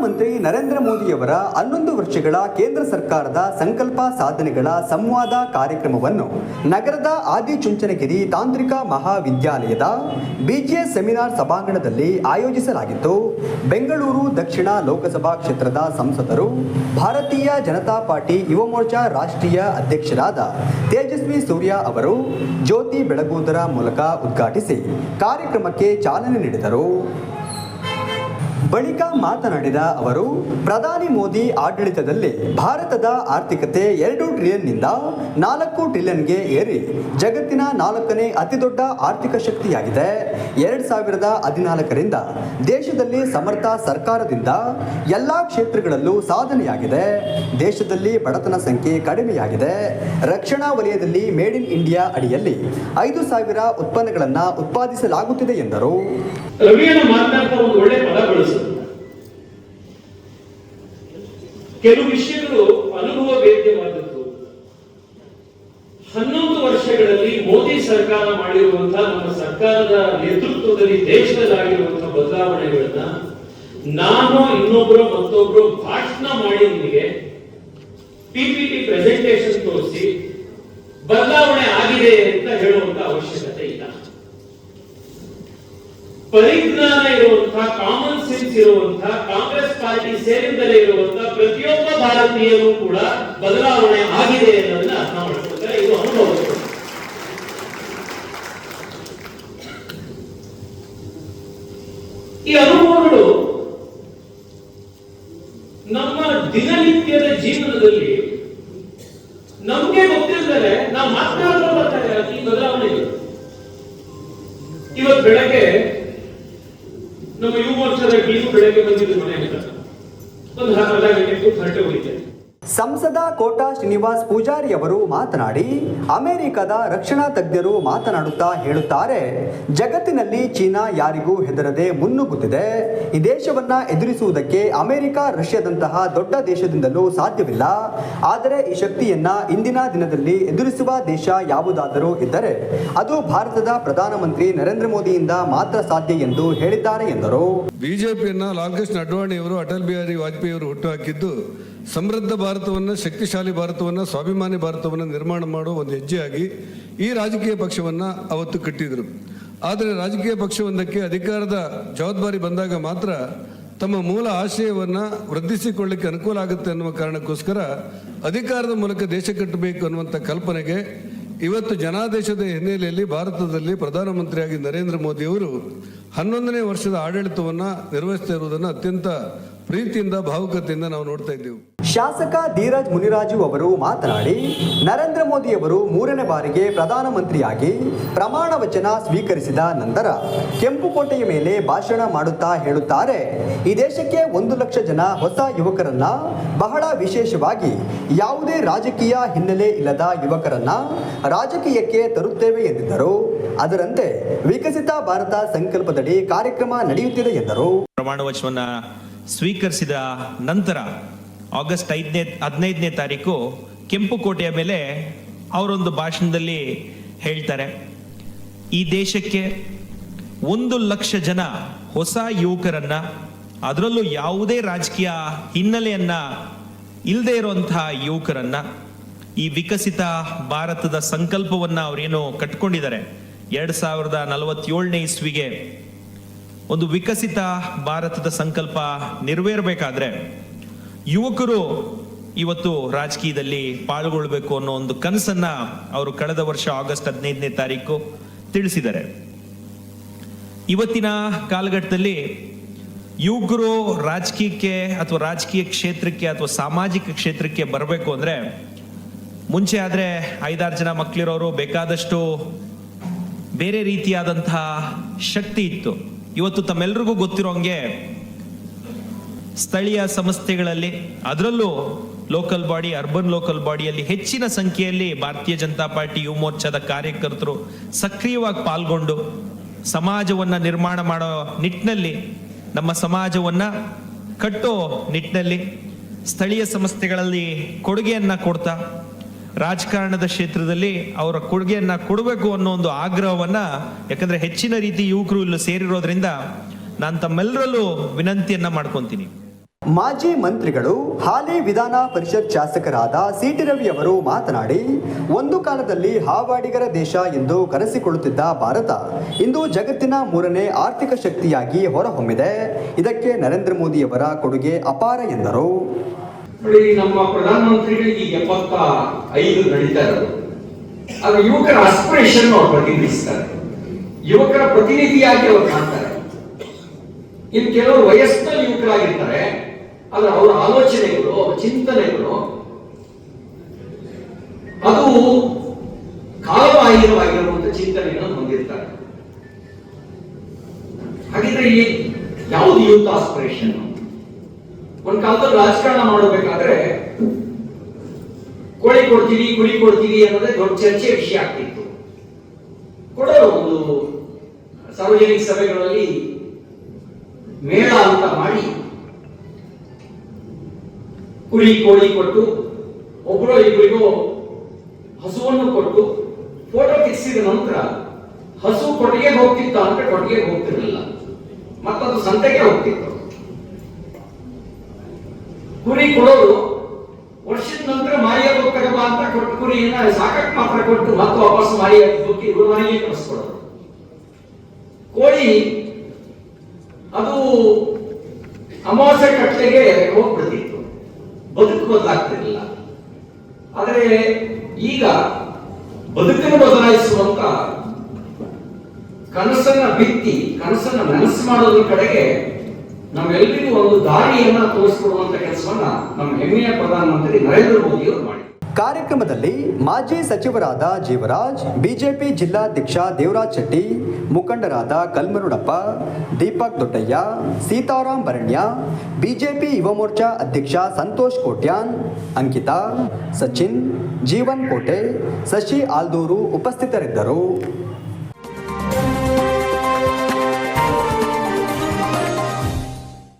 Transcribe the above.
ಪ್ರಧಾನಮಂತ್ರಿ ನರೇಂದ್ರ ಮೋದಿಯವರ ಹನ್ನೊಂದು ವರ್ಷಗಳ ಕೇಂದ್ರ ಸರ್ಕಾರದ ಸಂಕಲ್ಪ ಸಾಧನೆಗಳ ಸಂವಾದ ಕಾರ್ಯಕ್ರಮವನ್ನು ನಗರದ ಆದಿಚುಂಚನಗಿರಿ ತಾಂತ್ರಿಕ ಮಹಾವಿದ್ಯಾಲಯದ ಬಿಜಿಎಸ್ ಸೆಮಿನಾರ್ ಸಭಾಂಗಣದಲ್ಲಿ ಆಯೋಜಿಸಲಾಗಿತ್ತು. ಬೆಂಗಳೂರು ದಕ್ಷಿಣ ಲೋಕಸಭಾ ಕ್ಷೇತ್ರದ ಸಂಸದರು, ಭಾರತೀಯ ಜನತಾ ಪಾರ್ಟಿ ಯುವ ಮೋರ್ಚಾ ರಾಷ್ಟ್ರೀಯ ಅಧ್ಯಕ್ಷರಾದ ತೇಜಸ್ವಿ ಸೂರ್ಯ ಅವರು ಜ್ಯೋತಿ ಬೆಳಗುವುದರ ಮೂಲಕ ಉದ್ಘಾಟಿಸಿ ಕಾರ್ಯಕ್ರಮಕ್ಕೆ ಚಾಲನೆ ನೀಡಿದರು. ಬಳಿಕ ಮಾತನಾಡಿದ ಅವರು, ಪ್ರಧಾನಿ ಮೋದಿ ಆಡಳಿತದಲ್ಲಿ ಭಾರತದ ಆರ್ಥಿಕತೆ ಎರಡು ಟ್ರಿಲಿಯನ್ನಿಂದ ನಾಲ್ಕು ಟ್ರಿಲಿಯನ್ಗೆ ಏರಿ ಜಗತ್ತಿನ ನಾಲ್ಕನೇ ಅತಿದೊಡ್ಡ ಆರ್ಥಿಕ ಶಕ್ತಿಯಾಗಿದೆ. ಎರಡು ಸಾವಿರದ ಹದಿನಾಲ್ಕರಿಂದ ದೇಶದಲ್ಲಿ ಸಮರ್ಥ ಸರ್ಕಾರದಿಂದ ಎಲ್ಲ ಕ್ಷೇತ್ರಗಳಲ್ಲೂ ಸಾಧನೆಯಾಗಿದೆ. ದೇಶದಲ್ಲಿ ಬಡತನ ಸಂಖ್ಯೆ ಕಡಿಮೆಯಾಗಿದೆ. ರಕ್ಷಣಾ ವಲಯದಲ್ಲಿ ಮೇಡ್ ಇನ್ ಇಂಡಿಯಾ ಅಡಿಯಲ್ಲಿ ಐದು ಸಾವಿರ ಉತ್ಪನ್ನಗಳನ್ನು ಉತ್ಪಾದಿಸಲಾಗುತ್ತಿದೆ ಎಂದರು. ಕೆಲವು ವಿಷಯಗಳು ಅನುಭವ ವೇದ್ಯವಾದದ್ದು ಹನ್ನೊಂದು ವರ್ಷಗಳಲ್ಲಿ ಮೋದಿ ಸರ್ಕಾರ ಮಾಡಿರುವಂತಹ ನಮ್ಮ ಸರ್ಕಾರದ ನೇತೃತ್ವದಲ್ಲಿ ದೇಶದಲ್ಲಿ ಆಗಿರುವಂತಹ ಬದಲಾವಣೆಗಳನ್ನ ನಾನು ಇನ್ನೊಬ್ರು ಮತ್ತೊಬ್ರು ಭಾಷಣ ಮಾಡಿ ನಿಮಗೆ ಪಿಪಿಟಿ ಪ್ರೆಸೆಂಟೇಶನ್ ತೋರಿಸಿ ಬದಲಾವಣೆ ಆಗಿದೆ ಅಂತ ಹೇಳುವಂತ ಅವಶ್ಯಕತೆ ಇಲ್ಲ. ಪರಿಜ್ಞಾನ ಇರುವಂತಹ ಕಾಮನ್ ಸೆನ್ಸ್ ಇರುವಂತಹ ಪಾರ್ಟಿ ಸೇರಿದಲೇ ಇರುವಂತಹ ಪ್ರತಿಯೊಬ್ಬ ಭಾರತೀಯರು ಕೂಡ ಬದಲಾವಣೆ ಆಗಿದೆ ಅನ್ನೋದನ್ನ ಮಾಡ್ಕೊಳ್ತಾರೆ ಇದು ಅನುಭವ. ಈ ಅನುಭವಗಳು ನಮ್ಮ ದಿನನಿತ್ಯದ ಜೀವನದಲ್ಲಿ ನಮ್ಗೆ ಗೊತ್ತಿಲ್ಲದೆ ನಾವು ಮಾತನಾಡಲು ಬರ್ತಾರೆ ಈ ಬದಲಾವಣೆ ಇವತ್ತು ಬೆಳಗ್ಗೆ ನಮ್ಮ ಯುವ ವರ್ಷದ ಟೀಮು ಬೆಳಗ್ಗೆ ಬಂದಿದ್ದು पण हा मला विधी खूप हटवली त्याने ಸಂಸದ ಕೋಟಾ ಶ್ರೀನಿವಾಸ್ ಪೂಜಾರಿ ಅವರು ಮಾತನಾಡಿ, ಅಮೆರಿಕದ ರಕ್ಷಣಾ ತಜ್ಞರು ಮಾತನಾಡುತ್ತಾ ಹೇಳುತ್ತಾರೆ, ಜಗತ್ತಿನಲ್ಲಿ ಚೀನಾ ಯಾರಿಗೂ ಹೆದರದೆ ಮುನ್ನುಗ್ಗುತ್ತಿದೆ. ಈ ದೇಶವನ್ನ ಎದುರಿಸುವುದಕ್ಕೆ ಅಮೆರಿಕ ರಷ್ಯಾದಂತಹ ದೊಡ್ಡ ದೇಶದಿಂದಲೂ ಸಾಧ್ಯವಿಲ್ಲ. ಆದರೆ ಈ ಶಕ್ತಿಯನ್ನ ಇಂದಿನ ದಿನದಲ್ಲಿ ಎದುರಿಸುವ ದೇಶ ಯಾವುದಾದರೂ ಇದ್ದರೆ, ಅದು ಭಾರತದ ಪ್ರಧಾನಮಂತ್ರಿ ನರೇಂದ್ರ ಮೋದಿಯಿಂದ ಮಾತ್ರ ಸಾಧ್ಯ ಎಂದು ಹೇಳಿದ್ದಾರೆ ಎಂದರು. ಬಿಜೆಪಿಯನ್ನ ಲಾಲ್ಕೃಷ್ಣ ಅಡ್ವಾಣಿಯವರು, ಅಟಲ್ ಬಿಹಾರಿ ವಾಜಪೇಯಿ ಅವರು ಹುಟ್ಟುಹಾಕಿದ್ದು ಸಮೃದ್ಧ ಭಾರತವನ್ನು, ಶಕ್ತಿಶಾಲಿ ಭಾರತವನ್ನು, ಸ್ವಾಭಿಮಾನಿ ಭಾರತವನ್ನು ನಿರ್ಮಾಣ ಮಾಡುವ ಒಂದು ಹೆಜ್ಜೆಯಾಗಿ ಈ ರಾಜಕೀಯ ಪಕ್ಷವನ್ನು ಅವತ್ತು ಕಟ್ಟಿದರು. ಆದರೆ ರಾಜಕೀಯ ಪಕ್ಷವೊಂದಕ್ಕೆ ಅಧಿಕಾರದ ಜವಾಬ್ದಾರಿ ಬಂದಾಗ ಮಾತ್ರ ತಮ್ಮ ಮೂಲ ಆಶಯವನ್ನು ವೃದ್ಧಿಸಿಕೊಳ್ಳಿಕ್ಕೆ ಅನುಕೂಲ ಆಗುತ್ತೆ ಅನ್ನುವ ಕಾರಣಕ್ಕೋಸ್ಕರ ಅಧಿಕಾರದ ಮೂಲಕ ದೇಶ ಕಟ್ಟಬೇಕು ಅನ್ನುವಂಥ ಕಲ್ಪನೆಗೆ ಇವತ್ತು ಜನಾದೇಶದ ಹಿನ್ನೆಲೆಯಲ್ಲಿ ಭಾರತದಲ್ಲಿ ಪ್ರಧಾನಮಂತ್ರಿಯಾಗಿ ನರೇಂದ್ರ ಮೋದಿಯವರು ಹನ್ನೊಂದನೇ ವರ್ಷದ ಆಡಳಿತವನ್ನು ನಿರ್ವಹಿಸ್ತಾ ಇರುವುದನ್ನು ಅತ್ಯಂತ ಪ್ರೀತಿಯಿಂದ ಭಾವುಕತೆಯಿಂದ ನಾವು ನೋಡ್ತಾ ಇದ್ದೀವಿ. ಶಾಸಕ ಧೀರಜ್ ಮುನಿರಾಜು ಅವರು ಮಾತನಾಡಿ ನರೇಂದ್ರ ಮೋದಿ ಅವರು ಮೂರನೇ ಬಾರಿಗೆ ಪ್ರಧಾನಮಂತ್ರಿಯಾಗಿ ಪ್ರಮಾಣ ವಚನ ಸ್ವೀಕರಿಸಿದ ನಂತರ ಕೆಂಪುಕೋಟೆಯ ಮೇಲೆ ಭಾಷಣ ಮಾಡುತ್ತಾ ಹೇಳುತ್ತಾರೆ. ಈ ದೇಶಕ್ಕೆ ಒಂದು ಲಕ್ಷ ಜನ ಹೊಸ ಯುವಕರನ್ನ ಬಹಳ ವಿಶೇಷವಾಗಿ ಯಾವುದೇ ರಾಜಕೀಯ ಹಿನ್ನೆಲೆ ಇಲ್ಲದ ಯುವಕರನ್ನ ರಾಜಕೀಯಕ್ಕೆ ತರುತ್ತೇವೆ ಎಂದಿದ್ದರು. ಅದರಂತೆ ವಿಕಸಿತ ಭಾರತ ಸಂಕಲ್ಪದಡಿ ಕಾರ್ಯಕ್ರಮ ನಡೆಯುತ್ತಿದೆ ಎಂದರು. ಪ್ರಮಾಣ ವಚನವನ್ನ ಸ್ವೀಕರಿಸಿದ ನಂತರ ಆಗಸ್ಟ್ ಐದನೇ, ಹದಿನೈದನೇ ತಾರೀಕು ಕೆಂಪುಕೋಟೆಯ ಮೇಲೆ ಅವರೊಂದು ಭಾಷಣದಲ್ಲಿ ಹೇಳ್ತಾರೆ, ಈ ದೇಶಕ್ಕೆ ಒಂದು ಲಕ್ಷ ಜನ ಹೊಸ ಯುವಕರನ್ನ, ಅದರಲ್ಲೂ ಯಾವುದೇ ರಾಜಕೀಯ ಹಿನ್ನೆಲೆಯನ್ನ ಇಲ್ಲದೆ ಇರುವಂತಹ ಯುವಕರನ್ನ, ಈ ವಿಕಸಿತ ಭಾರತದ ಸಂಕಲ್ಪವನ್ನ ಅವರೇನು ಕಟ್ಕೊಂಡಿದ್ದಾರೆ. ಎರಡ್ ಸಾವಿರದ ನಲವತ್ತೇಳನೇ ಇಸ್ವಿಗೆ ಒಂದು ವಿಕಸಿತ ಭಾರತದ ಸಂಕಲ್ಪ ನೆರವೇರಬೇಕಾದ್ರೆ ಯುವಕರು ಇವತ್ತು ರಾಜಕೀಯದಲ್ಲಿ ಪಾಲ್ಗೊಳ್ಬೇಕು ಅನ್ನೋ ಒಂದು ಕನಸನ್ನ ಅವರು ಕಳೆದ ವರ್ಷ ಆಗಸ್ಟ್ ಹದಿನೈದನೇ ತಾರೀಕು ತಿಳಿಸಿದ್ದಾರೆ. ಇವತ್ತಿನ ಕಾಲಘಟ್ಟದಲ್ಲಿ ಯುವಕರು ರಾಜಕೀಯಕ್ಕೆ ಅಥವಾ ರಾಜಕೀಯ ಕ್ಷೇತ್ರಕ್ಕೆ ಅಥವಾ ಸಾಮಾಜಿಕ ಕ್ಷೇತ್ರಕ್ಕೆ ಬರಬೇಕು ಅಂದ್ರೆ ಮುಂಚೆ ಆದ್ರೆ ಐದಾರು ಜನ ಮಕ್ಕಳಿರೋರು ಬೇಕಾದಷ್ಟು ಬೇರೆ ರೀತಿಯಾದಂತಹ ಶಕ್ತಿ ಇತ್ತು. ಇವತ್ತು ತಮ್ಮೆಲ್ಲರಿಗೂ ಗೊತ್ತಿರೋ ಹಂಗೆ ಸ್ಥಳೀಯ ಸಂಸ್ಥೆಗಳಲ್ಲಿ, ಅದರಲ್ಲೂ ಲೋಕಲ್ ಬಾಡಿ ಅರ್ಬನ್ ಲೋಕಲ್ ಬಾಡಿಯಲ್ಲಿ ಹೆಚ್ಚಿನ ಸಂಖ್ಯೆಯಲ್ಲಿ ಭಾರತೀಯ ಜನತಾ ಪಾರ್ಟಿ ಯುವ ಮೋರ್ಚಾದ ಕಾರ್ಯಕರ್ತರು ಸಕ್ರಿಯವಾಗಿ ಪಾಲ್ಗೊಂಡು ಸಮಾಜವನ್ನ ನಿರ್ಮಾಣ ಮಾಡೋ ನಿಟ್ಟಿನಲ್ಲಿ, ನಮ್ಮ ಸಮಾಜವನ್ನ ಕಟ್ಟೋ ನಿಟ್ಟಿನಲ್ಲಿ ಸ್ಥಳೀಯ ಸಂಸ್ಥೆಗಳಲ್ಲಿ ಕೊಡುಗೆಯನ್ನ ಕೊಡ್ತಾ ರಾಜಕಾರಣದ ಕ್ಷೇತ್ರದಲ್ಲಿ ಅವರ ಕೊಡುಗೆಯನ್ನು ಕೊಡಬೇಕು ಅನ್ನೋ ಒಂದು ಆಗ್ರಹವನ್ನ, ಯಾಕಂದರೆ ಹೆಚ್ಚಿನ ರೀತಿ ಯುವಕರು ಇಲ್ಲಿ ಸೇರಿರೋದ್ರಿಂದ ನಾನು ತಮ್ಮೆಲ್ಲರಲ್ಲೂ ವಿನಂತಿಯನ್ನ ಮಾಡ್ಕೊಂತೀನಿ. ಮಾಜಿ ಮಂತ್ರಿಗಳು, ಹಾಲಿ ವಿಧಾನ ಪರಿಷತ್ ಶಾಸಕರಾದ ಸಿಟಿ ರವಿ ಅವರು ಮಾತನಾಡಿ, ಒಂದು ಕಾಲದಲ್ಲಿ ಹಾವಾಡಿಗರ ದೇಶ ಎಂದು ಕರೆಸಿಕೊಳ್ಳುತ್ತಿದ್ದ ಭಾರತ ಇಂದು ಜಗತ್ತಿನ ಮೂರನೇ ಆರ್ಥಿಕ ಶಕ್ತಿಯಾಗಿ ಹೊರಹೊಮ್ಮಿದೆ. ಇದಕ್ಕೆ ನರೇಂದ್ರ ಮೋದಿಯವರ ಕೊಡುಗೆ ಅಪಾರ ಎಂದರು. ನೋಡಿ ನಮ್ಮ ಪ್ರಧಾನಮಂತ್ರಿಗಳಿಗೆ ಎಪ್ಪತ್ತ ಐದು ನಡೀತಾ ಇರೋದು. ಅದು ಯುವಕರ ಆಸ್ಪಿರೇಷನ್ ಅವ್ರು ಪ್ರತಿನಿಧಿಸ್ತಾರೆ. ಯುವಕರ ಪ್ರತಿನಿಧಿಯಾಗಿ ಅವ್ರು ಕಾಣ್ತಾರೆ. ಇನ್ನು ಕೆಲವರು ವಯಸ್ಸಿನ ಯುವಕರಾಗಿರ್ತಾರೆ. ಆದ್ರೆ ಅವರ ಆಲೋಚನೆಗಳು, ಅವರ ಚಿಂತನೆಗಳು ಅದು ಕಾಲಬಾಹಿರವಾಗಿರುವಂತ ಚಿಂತನೆಗಳನ್ನು ಹೊಂದಿರ್ತಾರೆ. ಹಾಗಿದ್ರೆ ಯಾವುದು ಯೂತ್ ಆಸ್ಪಿರೇಷನ್ ಒಂದ್ ಕಾಲದಲ್ಲಿ ರಾಜಕಾರಣ ಮಾಡಬೇಕಾದ್ರೆ ಕೋಳಿ ಕೊಡ್ತೀವಿ, ಕುರಿ ಕೊಡ್ತೀವಿ ಅನ್ನೋದೇ ದೊಡ್ಡ ಚರ್ಚೆ ವಿಷಯ ಆಗ್ತಿತ್ತು. ಕೂಡ ಒಂದು ಸಾರ್ವಜನಿಕ ಸಭೆಗಳಲ್ಲಿ ಮೇಳ ಅಂತ ಮಾಡಿ ಕುರಿ, ಕೋಳಿ ಕೊಟ್ಟು, ಒಬ್ಬರು ಇಬ್ಬರಿಗೂ ಹಸುವನ್ನು ಕೊಟ್ಟು ಫೋಟೋ ತೆಗೆಸಿದ ನಂತರ ಹಸು ಕೊಟ್ಟಿಗೆ ಹೋಗ್ತಿತ್ತ ಅಂದ್ರೆ ಕೊಟ್ಟಿಗೆ ಹೋಗ್ತಿರ್ಲಿಲ್ಲ. ಮತ್ತದು ಸಂತೆಗೆ ಹೋಗ್ತಿತ್ತು. ಕುರಿ ಕೊಡೋದು, ವರ್ಷದ ನಂತರ ಮಾರಿಯ ಹೋಗ್ತಾರಪ್ಪ ಅಂತ ಕೊಟ್ಟು ಕುರಿಯನ್ನ ಸಾಕಕ್ಕೆ ಮಾತ್ರ ಕೊಟ್ಟು ಮತ್ತೆ ವಾಪಸ್ ಮಾರಿಯ ಹೋಗಿ ಮನೆಗೆ ಕಳಿಸ್ಕೊಡೋರು ಕೋಳಿ, ಅದು ಅಮಾವಾಸ್ಯ ಕಟ್ಟೆಗೆ ಹೋಗ್ಬಿಡ್ತಿತ್ತು. ಬದುಕು ಬದಲಾಗ್ತಿರ್ಲಿಲ್ಲ. ಆದರೆ ಈಗ ಬದುಕನ್ನು ಬದಲಾಯಿಸುವಂತ ಕನಸನ್ನ ಬಿತ್ತಿ, ಕನಸನ್ನ ಮನಸ್ಸು ಮಾಡೋದ್ರ ಕಡೆಗೆ ನಮ್ಮೆಲ್ಲರಿಗೂ ಒಂದು ದಾರಿಯನ್ನ ತೋರಿಸಿಕೊಡುವಂತ ಕೆಲಸವನ್ನ ನಮ್ಮ ಹೆಮ್ಮೆಯ ಪ್ರಧಾನಮಂತ್ರಿ ನರೇಂದ್ರ ಮೋದಿ ಅವರು ಮಾಡಿ ಕಾರ್ಯಕ್ರಮದಲ್ಲಿ ಮಾಜಿ ಸಚಿವರಾದ ಜೀವರಾಜ್, ಬಿಜೆಪಿ ಜಿಲ್ಲಾಧ್ಯಕ್ಷ ದೇವರಾಜ್ ಶೆಟ್ಟಿ, ಮುಖಂಡರಾದ ಕಲ್ಮರುಡಪ್ಪ, ದೀಪಕ್ ದೊಡ್ಡಯ್ಯ ಸೀತಾರಾಮ್ ಬರಣ್ಯ ಬಿಜೆಪಿ ಯುವ ಮೋರ್ಚಾ ಅಧ್ಯಕ್ಷ ಸಂತೋಷ್ ಕೋಟ್ಯಾನ್, ಅಂಕಿತಾ, ಸಚಿನ್, ಜೀವನ್ ಕೋಟೆ, ಶಶಿ ಆಲ್ದೂರು ಉಪಸ್ಥಿತರಿದ್ದರು.